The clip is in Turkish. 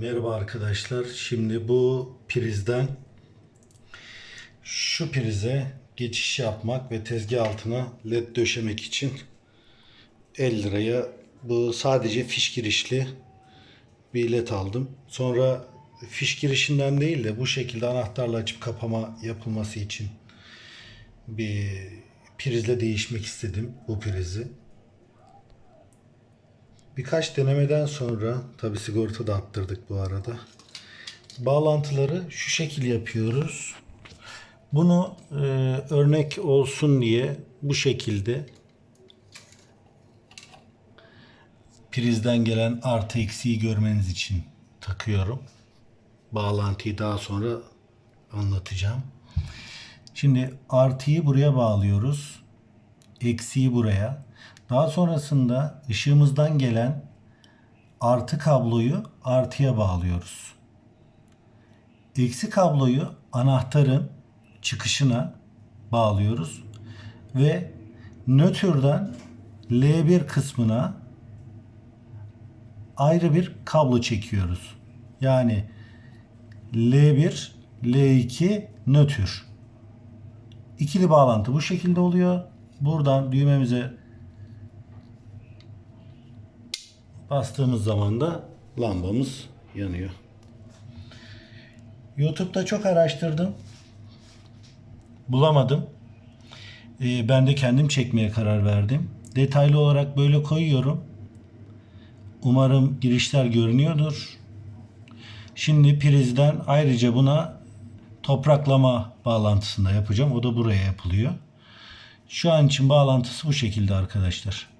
Merhaba arkadaşlar. Şimdi bu prizden şu prize geçiş yapmak ve tezgah altına led döşemek için 50 liraya bu sadece fiş girişli bir led aldım. Sonra fiş girişinden değil de bu şekilde anahtarla açıp kapama yapılması için bir prizle değişmek istedim bu prizi. Birkaç denemeden sonra tabi sigorta da attırdık bu arada. Bağlantıları şu şekil yapıyoruz. Bunu e, örnek olsun diye bu şekilde prizden gelen artı eksiği görmeniz için takıyorum. Bağlantıyı daha sonra anlatacağım. Şimdi artıyı buraya bağlıyoruz. Eksiği buraya. Daha sonrasında ışığımızdan gelen artı kabloyu artıya bağlıyoruz. Eksi kabloyu anahtarın çıkışına bağlıyoruz ve nötrden L1 kısmına ayrı bir kablo çekiyoruz. Yani L1, L2 nötr. İkili bağlantı bu şekilde oluyor. Buradan düğmemize bastığımız zaman da lambamız yanıyor. YouTube'da çok araştırdım. Bulamadım. Ee, ben de kendim çekmeye karar verdim. Detaylı olarak böyle koyuyorum. Umarım girişler görünüyordur. Şimdi prizden ayrıca buna topraklama bağlantısında yapacağım. O da buraya yapılıyor. Şu an için bağlantısı bu şekilde arkadaşlar.